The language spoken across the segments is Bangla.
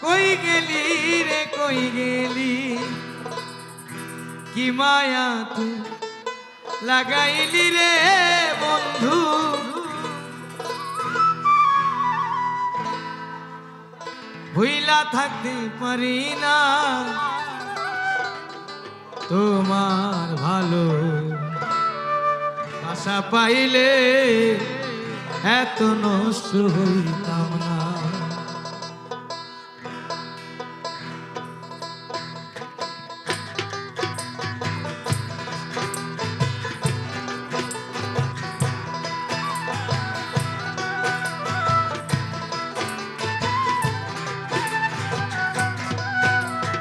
কই গেলি রে, কই গেলি? কি মায়া তুই লাগাইলি রে, বন্ধু? ভুইলা থাকতে পারি না। তোমার ভালো আশা পাইলে এত নষ্ট হইতাম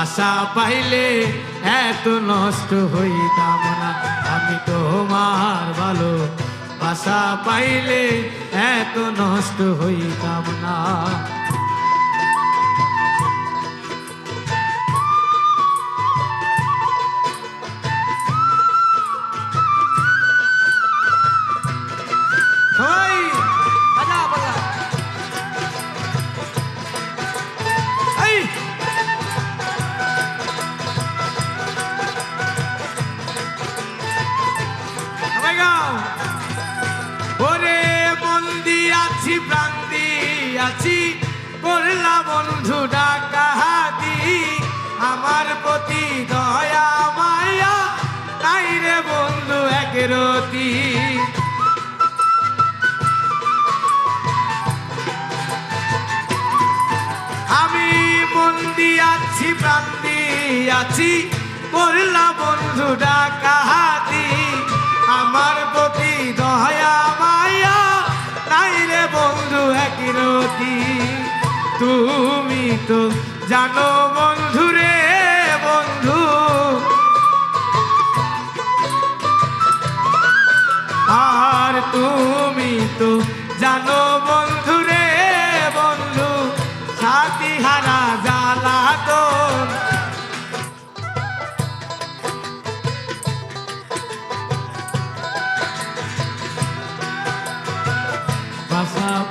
বাসা পাইলে এত নষ্ট হইতাম না। আমি তোমার ভালো আশা পাইলে এত নষ্ট হইতাম না। আছি করলা বন্ধু ডাকাহাতি আমার প্রতি দয়া মায়া, তাই রে বন্ধু এক রতি। আমি মন্দি আছি প্রান্তি আছি করলা বন্ধু ডাকাহাতি তুমি তো জানো বন্ধু রে বন্ধু। আর তুমি তো জানো বন্ধু রে বন্ধু। সাথী হারা জ্বালা তো।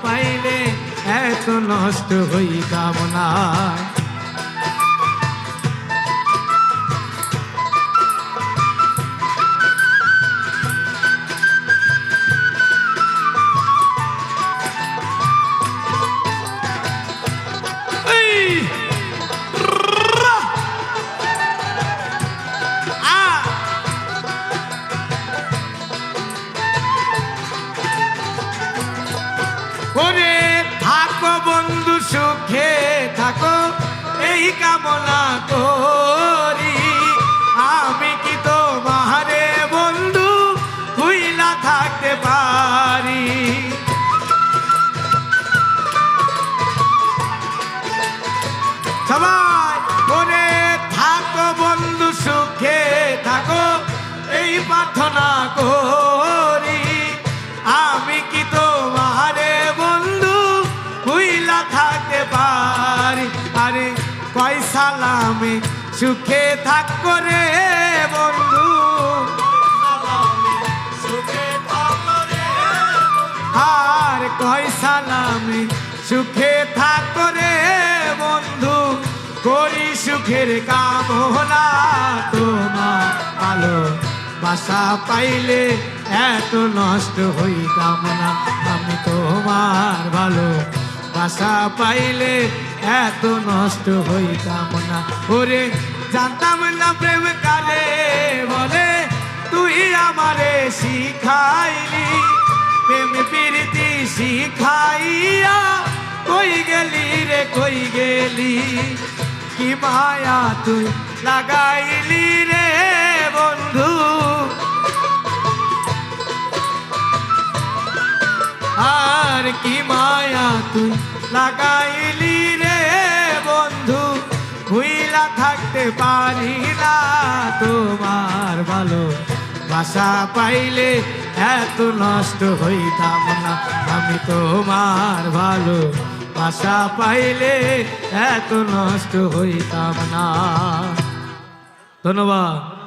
পাইলে এত নষ্ট হইতাম না। সুখে থাকো এই কামনা করি। কয় সালামে সুখে থাকো রে বন্ধু। আর কয় সালামে সুখে থাকো রে বন্ধু। করি সুখের কাম কামনা তোমার আলো বাসা পাইলে এত নষ্ট হইতাম না। আমি তোমার ভালো বাসা পাইলে এত নষ্ট হইতাম না। ওরে, জানতাম না প্রেম কালে বলে, তুই আমারে শিখাইলি, প্রেম প্রীতি শিখাইয়া, কই গেলি রে, কই গেলি? কি মায়া তুই লাগাইলি রে, বন্ধু? আর কি মায়া তুই লাগাইলি ভুইলা থাকতে পারি না তোমার ভালো বাসা পাইলে এত নষ্ট হইতাম না। আমি তোমার ভালো বাসা পাইলে এত নষ্ট হইতাম না। ধন্যবাদ।